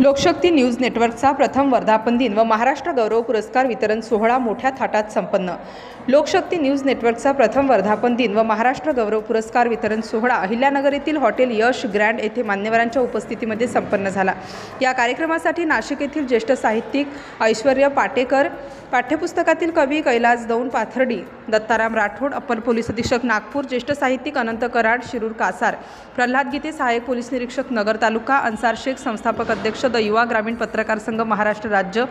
लोकशक्ती news नेटवर्कचा प्रथम वर्धापन दिन व महाराष्ट्र गौरव पुरस्कार वितरण सोहळा मोठ्या थाटात संपन्न. लोकशक्ती न्यूज नेटवर्कचा प्रथम वर्धापन दिन व महाराष्ट्र गौरव पुरस्कार वितरण सोहळा अहिल्यानगर येथील हॉटेल यश ग्रँड येथे मान्यवरांच्या उपस्थितीमध्ये संपन्न झाला. या कार्यक्रमासाठी नाशिक येथील ज्येष्ठ साहित्यिक ऐश्वर्य पाटेकर पाठ्यपुस्तकातील कवी कैलास दौन पाथर्डी दत्ताराम राठोड अप्पर पोलीस अधीक्षक नागपूर ज्येष्ठ साहित्यिक अनंत कराड शिरूर कासार प्रल्हाद गीते सहाय्यक पोलीस निरीक्षक नगर तालुका अन्सार शेख संस्थापक अध्यक्ष द युवा ग्रामीण पत्रकार संघ महाराष्ट्र राज्य.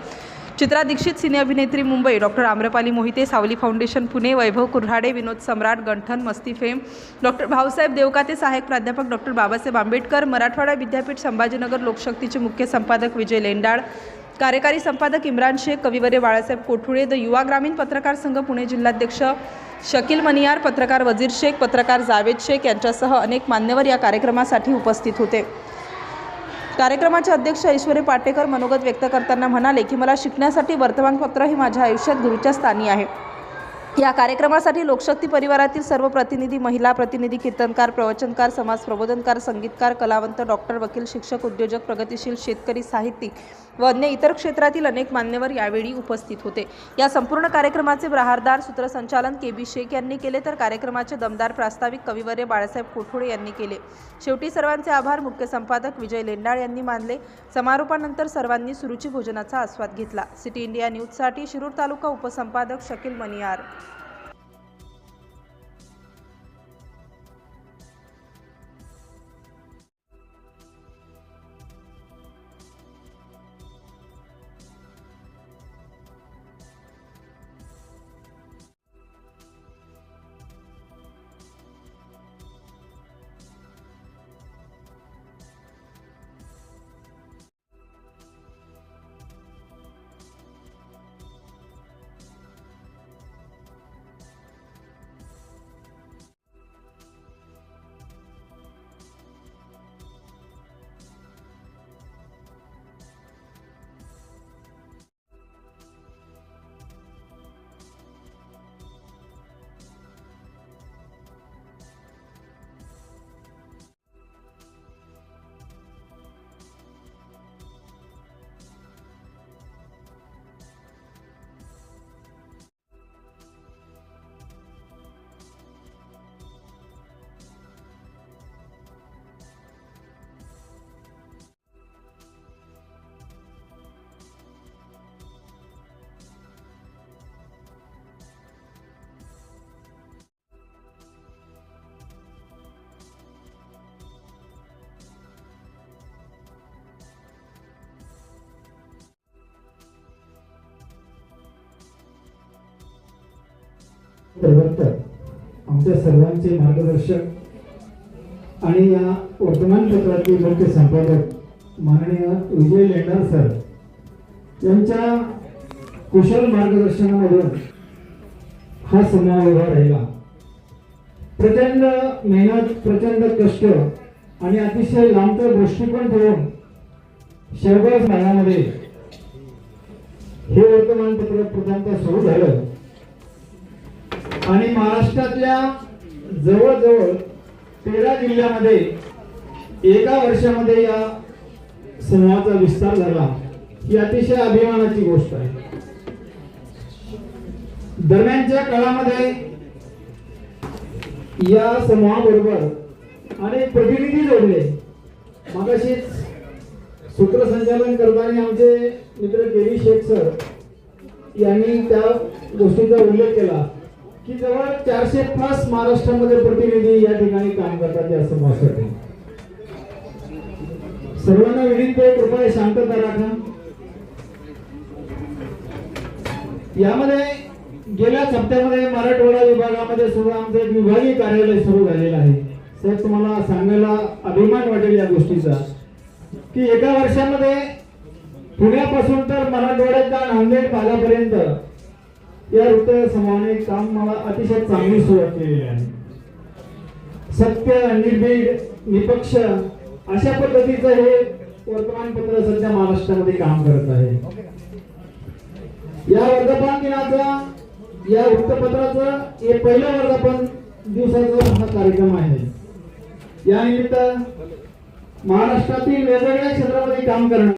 चित्रा दीक्षित सिने अभिनेत्री मुंबई. डॉक्टर आम्रपाली मोहिते सावली फाउंडेशन पुणे. वैभव कुऱ्हाडे विनोद सम्राट गंठन मस्ती फेम. डॉक्टर भाऊसाहेब देवकाते सहाय्यक प्राध्यापक डॉक्टर बाबासाहेब आंबेडकर मराठवाडा विद्यापीठ संभाजीनगर लोकशक्तीचे मुख्य संपादक विजय लेंडाळ. कार्यकारी संपादक इम्रान शेख कविवर्य बाळासाहेब कोठुळे. द युवा ग्रामीण पत्रकार संघ पुणे जिल्हाध्यक्ष शकील मनियार पत्रकार वजीर शेख पत्रकार जावेद शेख यांच्यासह अनेक मान्यवर या कार्यक्रमासाठी उपस्थित होते. कार्यक्रमाचे अध्यक्ष ऐश्वर्य पाटेकर मनोगत व्यक्त करताना म्हणाले की मला शिकण्यासाठी वर्तमानपत्र हे माझ्या आयुष्यात गुरुच्या स्थानी आहे. या कार्यक्रमासाठी लोकशक्ती परिवारातील सर्व प्रतिनिधी महिला प्रतिनिधी कीर्तनकार प्रवचनकार समाज प्रबोधनकार संगीतकार कलावंत डॉक्टर वकील शिक्षक उद्योजक प्रगतिशील शेतकरी साहित्यिक व अन्य इतर क्षेत्रातील अनेक मान्यवर यावेळी उपस्थित होते. या संपूर्ण कार्यक्रमाचे प्रहारदार सूत्रसंचालन के बी शेख यांनी केले तर कार्यक्रमाचे दमदार प्रास्ताविक कविवर्य बाळासाहेब कोठोडे यांनी केले. शेवटी सर्वांचे आभार. मुख्य संपादक विजय लेंडाळ यांनी मानले. समारोपानंतर सर्वांनी सुरुची भोजनाचा आस्वाद घेतला. सिटी इंडिया न्यूजसाठी शिरूर तालुका उपसंपादक शकील मनियार. प्रवर्तक आमच्या सर्वांचे मार्गदर्शक आणि या वर्तमानपत्राचे मुख्य संपादक माननीय विजय लेंडार सर यांच्या कुशल मार्गदर्शनामधून हा समूह उभा राहिला. प्रचंड मेहनत प्रचंड कष्ट आणि अतिशय लांबचा दृष्टिकोन ठेवून शहबाज महिन्यामध्ये हे वर्तमानपत्र प्रथमता सुरू झालं. आणि महाराष्ट्रातल्या जवळजवळ तेरा जिल्ह्यामध्ये एका वर्षामध्ये या समूहाचा विस्तार झाला. ही अतिशय अभिमानाची गोष्ट आहे. दरम्यानच्या काळामध्ये या समूहाबरोबर अनेक प्रतिनिधी जोडले. मागाशीच सूत्रसंचालन करताना आमचे मित्र केवी शेख सर यांनी त्या गोष्टीचा उल्लेख केला. की जवळ चारशे प्लस महाराष्ट्रामध्ये प्रतिनिधी या ठिकाणी काम करतात असं समाजासाठी. सर्वांना विनंती कृपया शांतता राखा. यामध्ये गेल्या हप्त्यामध्ये मराठवाडा विभागामध्ये सुद्धा आमचं एक विभागीय कार्यालय सुरू झालेलं आहे. सर तुम्हाला सांगायला अभिमान वाटेल या गोष्टीचा. की एका वर्षामध्ये पुण्यापासून तर मराठवाड्याच्या नांदेड भागापर्यंत या वृत्त समूहाने काम मला अतिशय चांगली सुरुवात केलेली आहे. सत्य निर्भीड निपक्ष अशा पद्धतीचं हे वर्तमानपत्र सध्या महाराष्ट्रामध्ये काम करत आहे. या वर्धापन दिनाचा या वृत्तपत्राचं हे पहिलं वर्धापन दिवसाचा हा कार्यक्रम आहे. या निमित्त महाराष्ट्रातील वेगवेगळ्या क्षेत्रामध्ये काम करणं